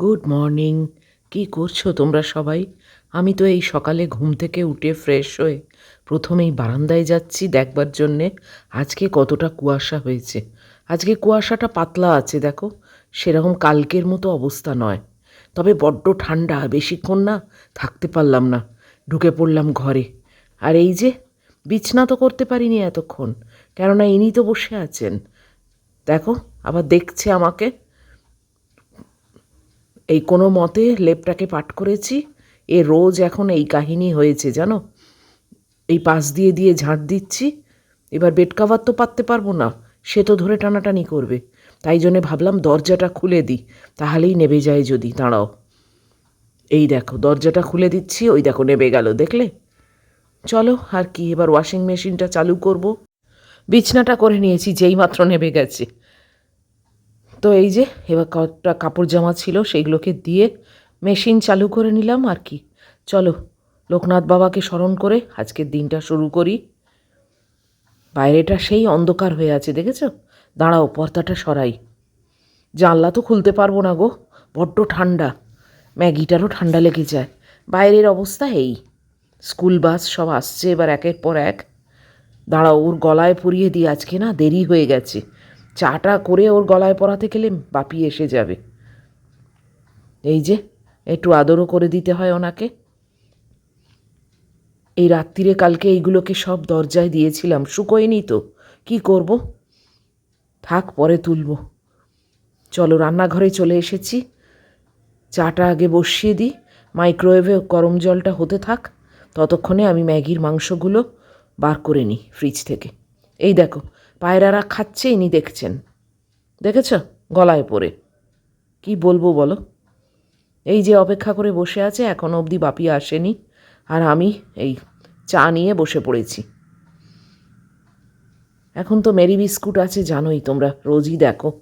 Good morning কী করছ তোমরা সবাই? আমি তো এই সকালে ঘুম থেকে উঠে ফ্রেশ হয়ে প্রথমেই বারান্দায় যাচ্ছি দেখবার জন্যে। আজকে কতটা কুয়াশা হয়েছে। আজকে কুয়াশাটা পাতলা আছে, দেখো। সেরকম কালকের মতো অবস্থা নয়। তবে বড্ড ঠান্ডা, বেশিক্ষণ না, থাকতে পারলাম না। ঢুকে পড়লাম ঘরে। আর এই যে, বিছনা তো করতে পারিনি এতক্ষণ। কেননা ইনি তো বসে আছেন। দেখো, আবার দেখছে আমাকে। এই কোনো মতে লেপটাকে পাঠ করেছি। এ রোজ এখন এই কাহিনী হয়েছে, জানো? এই পাশ দিয়ে দিয়ে ঝাঁট দিচ্ছি। এবার বেড কাভার তো পাততে পারব না, সে তো ধরে টানাটানি করবে। তাই জন্যে ভাবলাম দরজাটা খুলে দিই, তাহলেই নেবে যায় যদি, দাঁড়াও। এই দেখো, দরজাটা খুলে দিচ্ছি, ওই দেখো নেবে গেল, দেখলে? চলো, আর কি, এবার ওয়াশিং মেশিনটা চালু করব। বিছনাটা করে নিয়েছি যেই মাত্র নেবে গেছে। তো এই যে, এবার কটা কাপড় জামা ছিল, সেইগুলোকে দিয়ে মেশিন চালু করে নিলাম আর কি। চলো, লোকনাথ বাবাকে স্মরণ করে আজকের দিনটা শুরু করি। বাইরেটা সেই অন্ধকার হয়ে আছে, দেখেছ? দাঁড়াও, পর্দাটা সরাই। জানলা তো খুলতে পারব না গো, বড্ড ঠান্ডা। ম্যাগিটারও ঠান্ডা লেগে যায়। বাইরের অবস্থা এই। স্কুল বাস সব আসছে এবার একের পর এক। দাঁড়াও, ওর গলায় পরিয়ে দিই, আজকে না দেরি হয়ে গেছে। চাটা করে ওর গলায় পরাতে গেলে বাপি এসে যাবে। এই যে, একটু আদরও করে দিতে হয় ওনাকে। এই রাত্রিরে কালকে এইগুলোকে সব দরজায় দিয়েছিলাম। শুকোয়নি তো, কি করব? থাক, পরে তুলব। চলো, রান্নাঘরে চলে এসেছি। চাটা আগে বসিয়ে দিই। মাইক্রোওয়েভে গরম জলটা হতে থাক। ততক্ষণে আমি ম্যাগির মাংসগুলো বার করে নিই ফ্রিজ থেকে। এই দেখো পায়রারা খাচ্ছে ইনি দেখছেন। দেখেছ? গলায় পড়ে। কি বলব বলো? এই যে অপেক্ষা করে বসে আছে এখনও অবধি বাপি আসেনি আর আমি এই চা নিয়ে বসে পড়েছি। এখন তো মেরি বিস্কুট আছে, জানোই তোমরা, রোজই দেখো।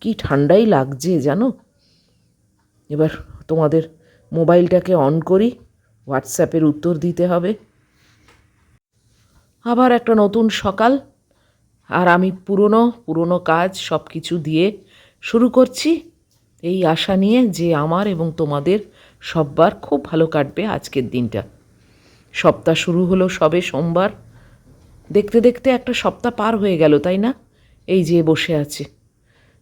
কি ঠান্ডাই লাগছে, জানো? এবার তোমাদের মোবাইলটাকে অন করি, হোয়াটসঅ্যাপের উত্তর দিতে হবে। আবার একটা নতুন সকাল, আর আমি পুরনো পুরনো কাজ সব কিছু দিয়ে শুরু করছি। এই আশা নিয়ে যে আমার এবং তোমাদের সববার খুব ভালো কাটবে আজকের দিনটা। সপ্তাহ শুরু হলো সবে সোমবার। দেখতে দেখতে একটা সপ্তাহ পার হয়ে গেল, তাই না? এই যে বসে আছে।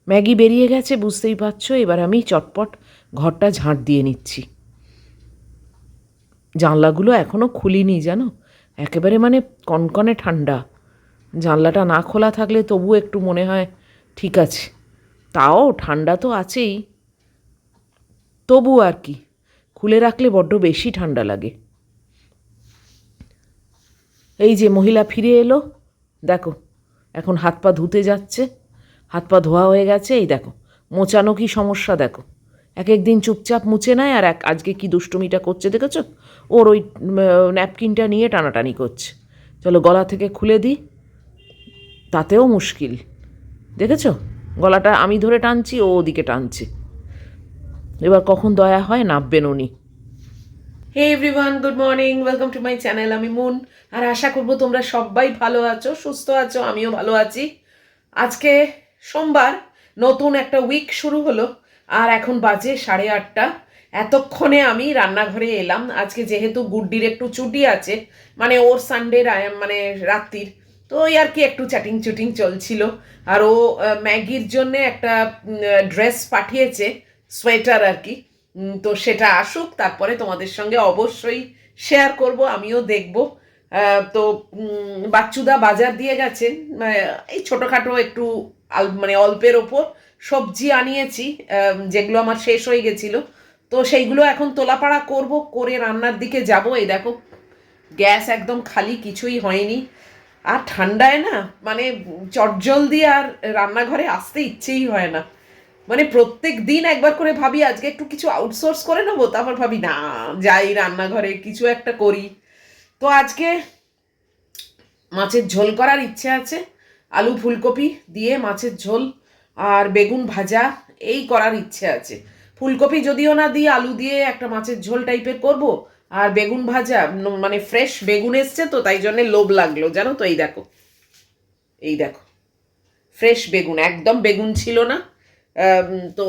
ম্যাগি বেরিয়ে গেছে, বুঝতেই পারছ? এবার আমি চটপট ঘরটা ঝাঁট দিয়ে নিচ্ছি। জানলাগুলো এখনও খুলিনি, জানো? একেবারে মানে কনকনে ঠান্ডা। জানলাটা না খোলা থাকলে তবু একটু মনে হয় ঠিক আছে। তাও ঠান্ডা তো আছেই। তবু আর কি, খুলে রাখলে বড্ড বেশি ঠান্ডা লাগে। এই যে মহিলা ফিরে এলো, দেখো, এখন হাত পা ধুতে যাচ্ছে, হাত পা ধোয়া হয়ে গেছে, এই দেখো, মোচানো কি সমস্যা দেখো। এক এক দিন চুপচাপ মুছে নেয় আর এক আজকে কি দুষ্টুমিটা করছে দেখেছ? ওর ওই ন্যাপকিনটা নিয়ে টানাটানি করছে। চলো গলা থেকে খুলে দিই। তাতেও মুশকিল। দেখেছ? গলাটা আমি ধরে টানছি, ও ওদিকে টানছে। এবার কখন দয়া হয় নাববেন উনি। Hey everyone good morning welcome to my channel আমি মুন। আর আশা করব তোমরা সবাই ভালো আছো, সুস্থ আছো, আমিও ভালো আছি। আজকে সোমবার, নতুন একটা উইক শুরু হলো। আর এখন বাজে সাড়ে আটটা। এতক্ষণে আমি রান্নাঘরে এলাম। আজকে যেহেতু গুড্ডির একটু ছুটি আছে মানে ওর সানডে মানে রাত্রির, তো ওই আর কি একটু চ্যাটিং চুটিং চলছিল। আর ও ম্যাগির জন্য একটা ড্রেস পাঠিয়েছে সোয়েটার আর কি। তো সেটা আসুক, তারপরে তোমাদের সঙ্গে অবশ্যই শেয়ার করব, আমিও দেখব। তো বাচ্চুদা বাজার দিয়ে গেছেন এই ছোটোখাটো একটু মানে অল্পের ওপর। সবজি আনিয়েছি যেগুলো আমার শেষ হয়ে গেছিল। তো সেইগুলো এখন তোলাপাড়া করব, করে রান্নার দিকে যাব। এই দেখো, গ্যাস একদম খালি, কিছুই হয়নি। আর ঠান্ডায় না মানে চটজলদি আর রান্নাঘরে আসতে ইচ্ছেই হয় না। মানে প্রত্যেক দিন একবার করে ভাবি, আজকে একটু কিছু আউটসোর্স করে নেব তারপর ভাবি, না, যাই রান্নাঘরে, কিছু একটা করি। তো আজকে মাছের ঝোল করার ইচ্ছে আছে। আলু ফুলকপি দিয়ে মাছের ঝোল আর বেগুন ভাজা, এই করার ইচ্ছে আছে। ফুলকপি যদিও না দিয়ে আলু দিয়ে একটা মাছের ঝোল টাইপের করব, আর বেগুন ভাজা মানে ফ্রেশ বেগুন এসছে তো, তাই জন্যে লোভ লাগল, জানো তো, এই দেখো। এই দেখো। ফ্রেশ বেগুন, একদম বেগুন ছিল না। তো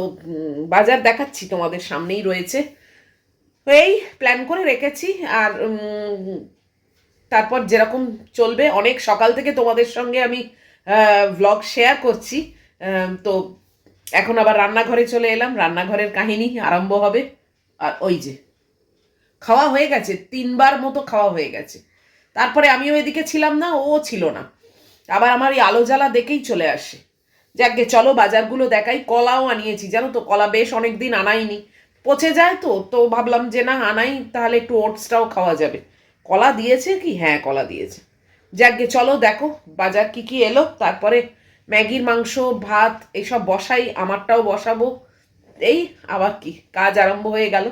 বাজার দেখাচ্ছি তোমাদের সামনেই রয়েছে। এই প্ল্যান করে রেখেছি, আর তারপর যেরকম চলবে, অনেক সকাল থেকে তোমাদের সঙ্গে আমি ভ্লগ শেয়ার করছি। তো এখন আবার রান্নাঘরে চলে এলাম। রান্নাঘরের কাহিনী আরম্ভ হবে। আর ওই যে, খাওয়া হয়ে গেছে, তিনবার মতো খাওয়া হয়ে গেছে। তারপরে আমিও এদিকে ছিলাম না, ও ছিল না। আবার আমার এই আলো জ্বালা দেখেই চলে আসে। যাকে চলো বাজারগুলো দেখাই, কলাও আনিয়েছি। জানো তো, কলা বেশ অনেক দিন আনাইনি। পচে যায় তো তো ভাবলাম যে না, আনাই, তাহলে একটু ওটসটাও খাওয়া যাবে। কলা দিয়েছে কি? হ্যাঁ কলা দিয়েছে। যাকে চলো দেখো, বাজার কি কি এলো। তারপরে ম্যাগির মাংস ভাত এইসব বসাই আমারটাও বসাবো। এই আবার কি কাজ আরম্ভ হয়ে গেল।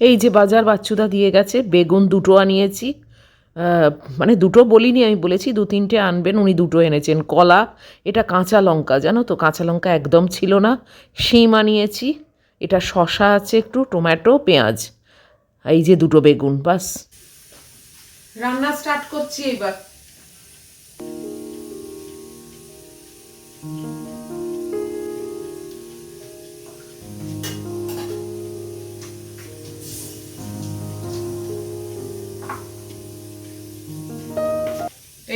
এই যে বাজার বাচ্চুদা দিয়ে গেছে বেগুন দুটো আনিয়েছি। মানে দুটো বলিনি আমি বলেছি দু তিনটে আনবেন উনি দুটো এনেছেন। কলা এটা কাঁচা লঙ্কা জানো তো কাঁচা লঙ্কা একদম ছিল না। শিম আনিয়েছি এটা শশা আছে একটু টমেটো পেঁয়াজ। এই যে দুটো বেগুন বাস। রান্না স্টার্ট করছি এবার।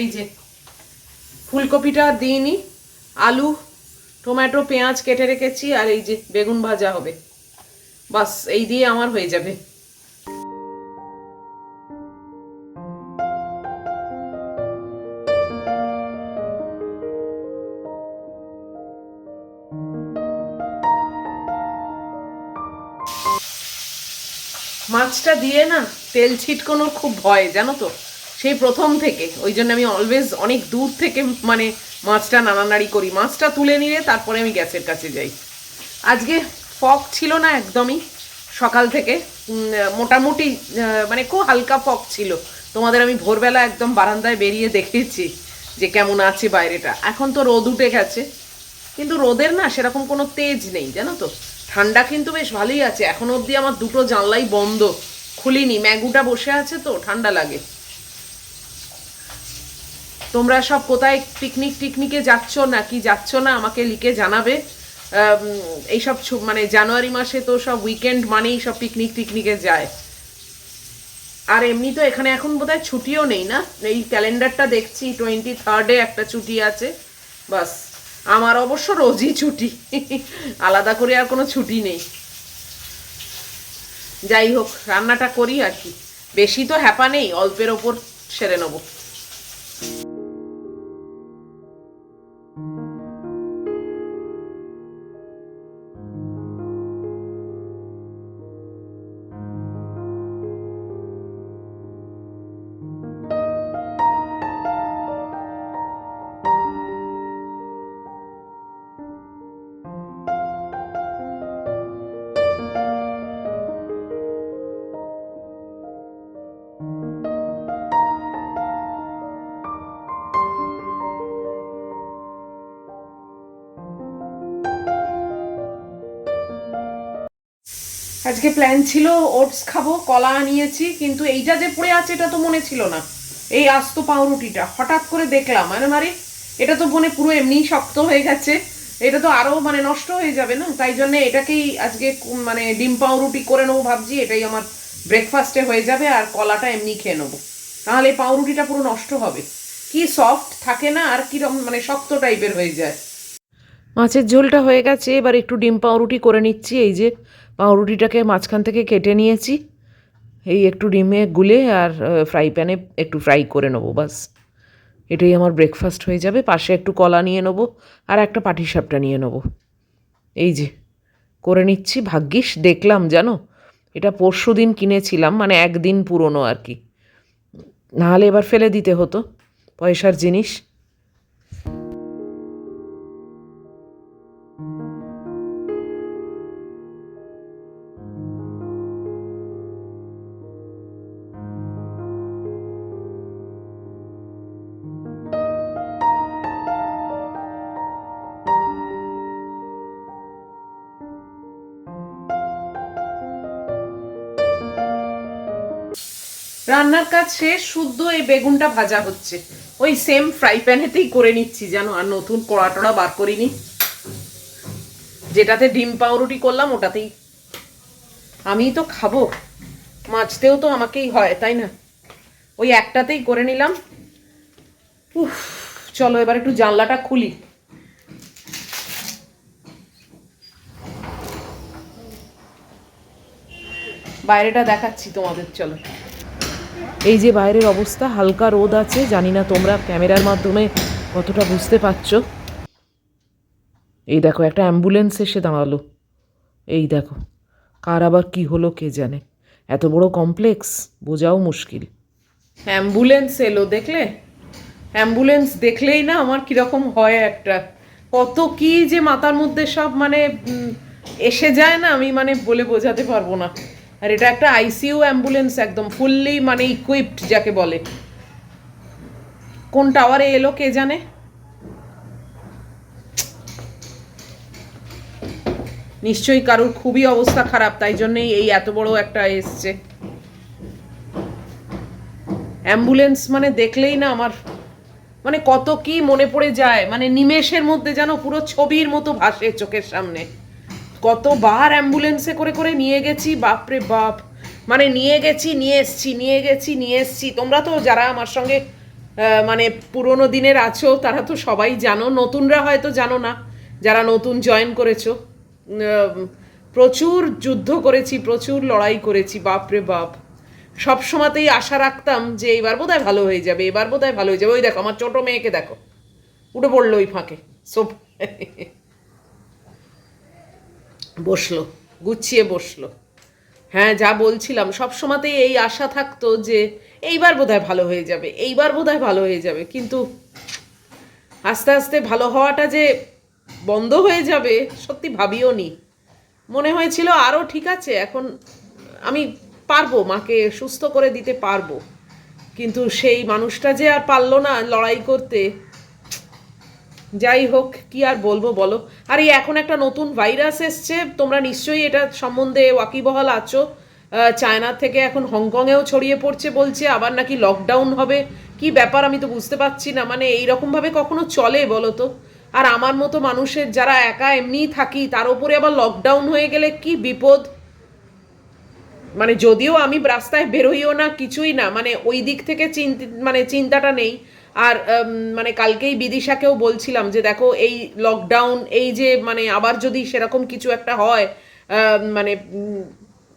এই যে, ফুলকপিটা দিইনি, আলু, টমেটো, পেঁয়াজ কেটে রেখেছি, আর এই যে বেগুন ভাজা হবে। বাস, এই দিয়ে আমার হয়ে যাবে। মাছটা দিয়ে না তেল ছিটকোনোর খুব ভয়, জানো তো? সেই প্রথম থেকে, ওই জন্য আমি অলওয়েজ অনেক দূর থেকে মানে মাছটা নাড়ানাড়ি করি। মাছটা তুলে নিয়ে তারপরে আমি গ্যাসের কাছে যাই। আজকে ফক ছিল না একদমই। সকাল থেকে মোটামুটি মানে খুব হালকা ফক ছিল। তোমাদের আমি ভোরবেলা একদম বারান্দায় বেরিয়ে দেখেছি যে কেমন আছে বাইরেটা। এখন তো রোদ উঠে গেছে। কিন্তু রোদের না সেরকম কোনো তেজ নেই, জানো তো? ঠান্ডা কিন্তু বেশ ভালোই আছে। এখন অবধি আমার দুটো জানলাই বন্ধ। খুলিনি। ম্যাগুটা বসে আছে তো, ঠান্ডা লাগে। তোমরা সব কোথায় পিকনিক টিকনিকে যাচ্ছ নাকি যাচ্ছ না আমাকে লিখে জানাবে। এইসব মানে জানুয়ারি মাসে তো সব উইকেন্ড মানেই সব পিকনিক টিকনিকে যায়। আর এমনি তো এখানে এখন বোধহয় ছুটিও নেই না? এই ক্যালেন্ডারটা দেখছি টোয়েন্টি থার্ডে একটা ছুটি আছে। বাস, আমার অবশ্য রোজই ছুটি। আলাদা করে আর কোনো ছুটি নেই। যাই হোক, রান্নাটা করি আর কি। বেশি তো হ্যাপা নেই, অল্পের ওপর সেরে নেব। আজকে প্ল্যান ছিল ওটস খাব, কলা আনিয়েছি কিন্তু এইটা যে পড়ে আছে এটা তো মনে ছিল না। এই আস্ত পাউরুটিটা, হঠাৎ করে দেখলাম। মানে মারে, এটা তো মনে পুরো এমনি শক্ত হয়ে গেছে। এটা তো আরও মানে নষ্ট হয়ে যাবে না? তাই জন্য এটাকেই আজকে মানে ডিম পাউরুটি করে নেব ভাবছি, এটাই আমার ব্রেকফাস্টে হয়ে যাবে আর কলাটা এমনি খেয়ে নেব। তাহলে পাউরুটিটা পুরো নষ্ট হবে। কি সফট থাকে না আর কিরম মানে শক্ত টাইপের হয়ে যায়। মাছের ঝোলটা হয়ে গেছে, এবার একটু ডিম পাউরুটি করে নিচ্ছি, এই যে পাউরুটিটাকে মাঝখান থেকে কেটে নিয়েছি। এই একটু ডিমে গুলে আর ফ্রাই প্যানে একটু ফ্রাই করে নেব, বাস। এটাই আমার ব্রেকফাস্ট হয়ে যাবে। পাশে একটু কলা নিয়ে নেব আর একটা পাটিসাপটা নিয়ে নেব। এই যে, করে নিচ্ছি। ভাগ্যিস, দেখলাম, জানো? এটা পরশু দিন কিনেছিলাম মানে একদিন পুরনো আর কি। নাহলে এবার ফেলে দিতে হতো, পয়সার জিনিস। রান্নার কাজ শেষ, শুদ্ধ এই বেগুনটা ভাজা হচ্ছে। ওই সেম ফ্রাই প্যানেতেই করে নিচ্ছি জানো আর নতুন কড়া টড়া বার করিনি। যেটাতে ডিম পাউরুটি করলাম, ওটাতেই। আমিই তো খাব। মাছতেও তো আমাকেই হয়, তাই না? ওই একটাতেই করে নিলাম। উফ, চলো এবার একটু জানলাটা খুলি। বাইরেটা দেখাচ্ছি তোমাদের, চলো। এই যে বাইরের অবস্থা, হালকা রোদ আছে, জানি না তোমরা ক্যামেরার মাধ্যমে কতটা বুঝতে পারছ। এই দেখো, একটা অ্যাম্বুলেন্স এসে দাঁড়াল। এই দেখো, কার আবার কী হলো কে জানে। এত বড় কমপ্লেক্স, বোঝাও মুশকিল। অ্যাম্বুলেন্স এলো দেখলে? অ্যাম্বুলেন্স দেখলেই না আমার কীরকম হয় একটা। কত কি যে মাথার মধ্যে সব মানে এসে যায় না, আমি মানে বলে বোঝাতে পারব না। আর এটা একটা আইসিইউ অ্যাম্বুলেন্স একদম ফুললি মানে ইকুইপড যাকে বলে। কোন টাওয়ারে এলো কে জানে? নিশ্চয়ই কারোর খুবই অবস্থা খারাপ, তাই জন্যই এই এত বড় একটা এসছে। অ্যাম্বুলেন্স মানে দেখলেই না আমার মানে কত কি মনে পড়ে যায় মানে নিমেষের মধ্যে যেন পুরো ছবির মতো ভাসে চোখের সামনে। কতবার অ্যাম্বুলেন্সে করে করে নিয়ে গেছি, বাপরে বাপ। মানে নিয়ে গেছি, নিয়ে এসছি, নিয়ে গেছি, নিয়ে এসছি। তোমরা তো যারা আমার সঙ্গে মানে পুরোনো দিনের আছো, তারা তো সবাই জানো, নতুনরা হয়তো জানো না, যারা নতুন জয়েন করেছ। প্রচুর যুদ্ধ করেছি, প্রচুর লড়াই করেছি, বাপরে বাপ। সব সময়তেই আশা রাখতাম যে এবার বোধহয় ভালো হয়ে যাবে, এবার বোধহয় ভালো হয়ে যাবে। ওই দেখো, আমার ছোট মেয়েকে দেখো। উঠে পড়ল ওই ফাঁকে। সব বসল, গুছিয়ে বসল। হ্যাঁ যা বলছিলাম, সব সময়তেই এই আশা থাকতো যে এইবার বোধহয় ভালো হয়ে যাবে, এইবার বোধহয় ভালো হয়ে যাবে, কিন্তু আস্তে আস্তে ভালো হওয়াটা যে বন্ধ হয়ে যাবে, সত্যি ভাবিও নি। মনে হয়েছিল আরও ঠিক আছে, এখন আমি পারব, মাকে সুস্থ করে দিতে পারব। কিন্তু সেই মানুষটা যে আর পারল না লড়াই করতে যাই হোক কি আর বলব বলো। আর এই এখন একটা নতুন ভাইরাস এসছে। তোমরা নিশ্চয়ই এটা সম্বন্ধে ওয়াকিবহাল আছো। চায়না থেকে এখন হংকংয়েও ছড়িয়ে পড়ছে বলছে, আবার নাকি লকডাউন হবে। কি ব্যাপার আমি তো বুঝতে পারছি না। মানে এইরকমভাবে কখনো চলে বলো তো? আর আমার মতো মানুষের যারা একা এমনিই থাকি, তার উপরে আবার লকডাউন হয়ে গেলে কি বিপদ? মানে যদিও আমি রাস্তায় বেরোইও না, কিছুই না। মানে ওই দিক থেকে চিন্তি মানে চিন্তাটা নেই। আর মানে কালকেই বিদিশাকেও বলছিলাম যে দেখো এই লকডাউন এই যে মানে আবার যদি সেরকম কিছু একটা হয় মানে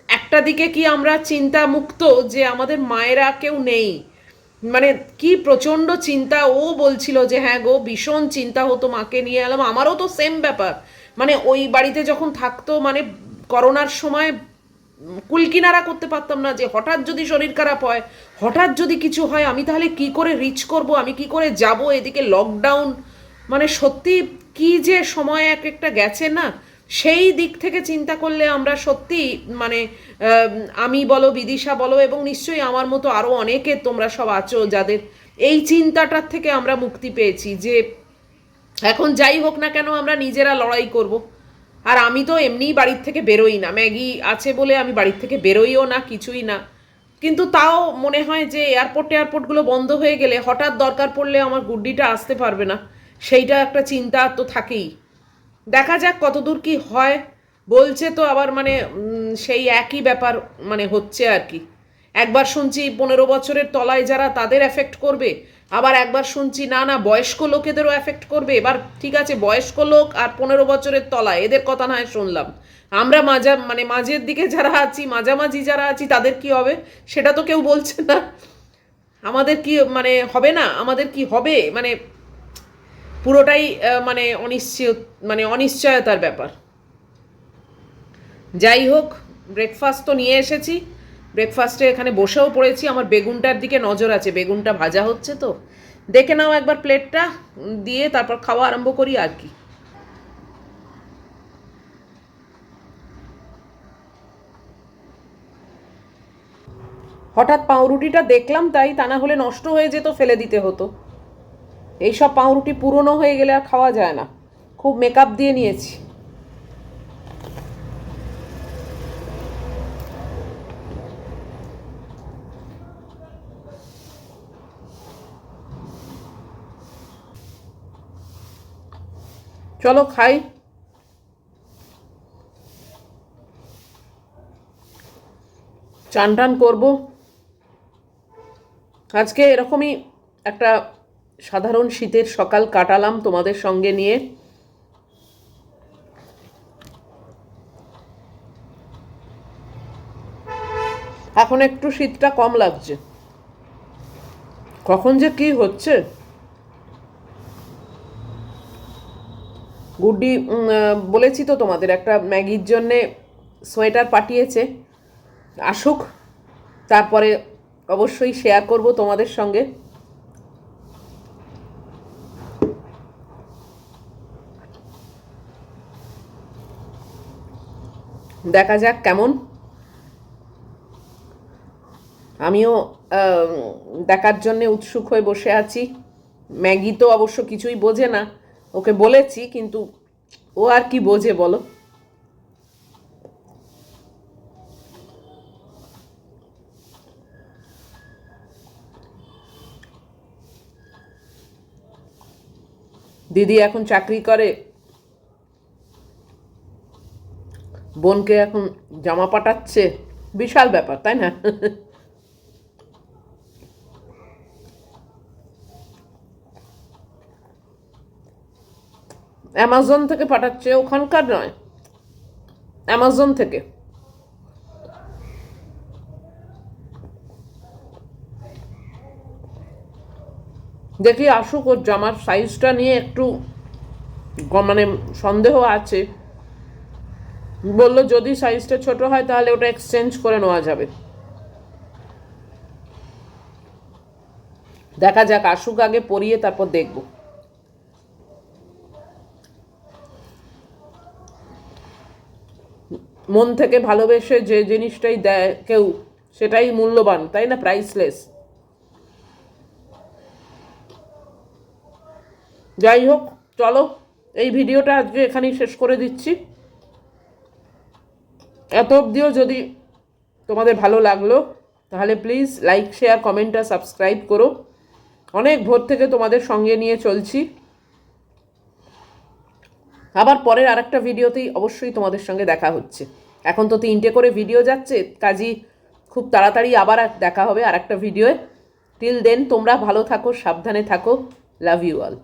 একটা দিকে কি আমরা চিন্তা মুক্ত যে আমাদের মায়েরা কেউ নেই? মানে কি প্রচণ্ড চিন্তা ও বলছিল যে হ্যাঁ গো, ভীষণ চিন্তা হতো মাকে নিয়ে এলাম। আমারও তো সেম ব্যাপার। মানে ওই বাড়িতে যখন থাকতো মানে করোনার সময় কুলকিনারা করতে পারতাম না যে হঠাৎ যদি শরীর খারাপ হয়, হঠাৎ যদি কিছু হয়, আমি তাহলে কি করে রিচ করব, আমি কি করে যাব এদিকে লকডাউন মানে সত্যি কি যে সময় এক একটা গেছে না, সেই দিক থেকে চিন্তা করলে আমরা সত্যি মানে আমি বলো, বিদিশা বলো, এবং নিশ্চয়ই আমার মতো আরও অনেকে তোমরা সব আছো যাদের এই চিন্তাটার থেকে আমরা মুক্তি পেয়েছি যে এখন যাই হোক না কেন আমরা নিজেরা লড়াই করব। আর আমি তো এমনিই বাড়ির থেকে বেরোই না। ম্যাগি আছে বলে আমি বাড়ির থেকে বেরোইও না, কিছুই না। কিন্তু তাও মনে হয় যে এয়ারপোর্ট এয়ারপোর্টগুলো বন্ধ হয়ে গেলে হঠাৎ দরকার পড়লে আমার গুড্ডিটা আসতে পারবে না। সেইটা একটা চিন্তা তো থাকেই। দেখা যাক কতদূর কি হয়। বলছে তো আবার মানে সেই একই ব্যাপার মানে হচ্ছে আর কি। একবার শুনছি পনেরো বছরের তলায় যারা তাদের এফেক্ট করবে, আবার একবার শুনছি না না, বয়স্ক লোকেদেরও এফেক্ট করবে। এবার ঠিক আছে, বয়স্ক লোক আর পনেরো বছরের তলায়, এদের কথা না হয় শুনলাম। আমরা মাজা মানে মাঝের দিকে যারা আছি, মাঝামাঝি যারা আছি, তাদের কি হবে? সেটা তো কেউ বলছে না। আমাদের কি মানে হবে না? আমাদের কি হবে? মানে পুরোটাই মানে অনিশ্চিত মানে অনিশ্চয়তার ব্যাপার। যাই হোক ব্রেকফাস্ট তো নিয়ে এসেছি। ব্রেকফাস্টে এখানে বসেও পড়েছি, আমার বেগুনটার দিকে নজর আছে, বেগুনটা ভাজা হচ্ছে তো। দেখে নাও একবার প্লেটটা, দিয়ে তারপর খাওয়া আরম্ভ করি আর কি। হঠাৎ পাউরুটিটা দেখলাম তাই, তা না হলে নষ্ট হয়ে যেত, ফেলে দিতে হতো। এইসব পাউরুটি পুরনো হয়ে গেলে আর খাওয়া যায় না। খুব মেকআপ দিয়ে নিয়েছি। চলো খাই। চান টান করব। আজকে এরকমই একটা সাধারণ শীতের সকাল কাটালাম তোমাদের সঙ্গে নিয়ে। এখন একটু শীতটা কম লাগছে। কখন যে কি হচ্ছে? গুড্ডি বলেছি তো তোমাদের, একটা ম্যাগির জন্যে সোয়েটার পাঠিয়েছে। আসুক, তারপরে অবশ্যই শেয়ার করব তোমাদের সঙ্গে। দেখা যাক কেমন। আমিও দেখার জন্য উৎসুক হয়ে বসে আছি। ম্যাগি তো অবশ্য কিছুই বোঝে না। ওকে বলেছি, কিন্তু ও আর কি বোঝে বলো? দিদি এখন চাকরি করে। বোনকে এখন জামা পাঠাচ্ছে। বিশাল ব্যাপার, তাই না? অ্যামাজন থেকে পাঠাচ্ছে, ওখানকার নয়। অ্যামাজন থেকে। দেখি আসুক, ওর জামার সাইজটা নিয়ে একটু মানে সন্দেহ আছে। বলল, যদি সাইজটা ছোট হয়, তাহলে ওটা এক্সচেঞ্জ করে নেওয়া যাবে। দেখা যাক, আসুক আগে, পরিয়ে তারপর দেখব। মন থেকে ভালোবেসে যে জিনিসটাই দেয় কেউ, সেটাই মূল্যবান, তাই না? প্রাইসলেস যাই হোক, চলো, এই ভিডিওটা আজকে এখানেই শেষ করে দিচ্ছি। এত অবধিও যদি তোমাদের ভালো লাগল, তাহলে প্লিজ লাইক শেয়ার কমেন্ট আর সাবস্ক্রাইব করো। অনেক ভোর থেকে তোমাদের সঙ্গে নিয়ে চলছি। আবার পরের আরেকটা ভিডিওতেই অবশ্যই তোমাদের সঙ্গে দেখা হচ্ছে। এখন তো তিনটে করে ভিডিও যাচ্ছে, কাজী খুব তাড়াতাড়ি আবার দেখা হবে আরেকটা ভিডিওয়ে। টিল দেন তোমরা ভালো থাকো, সাবধানে থাকো লাভ ইউ অল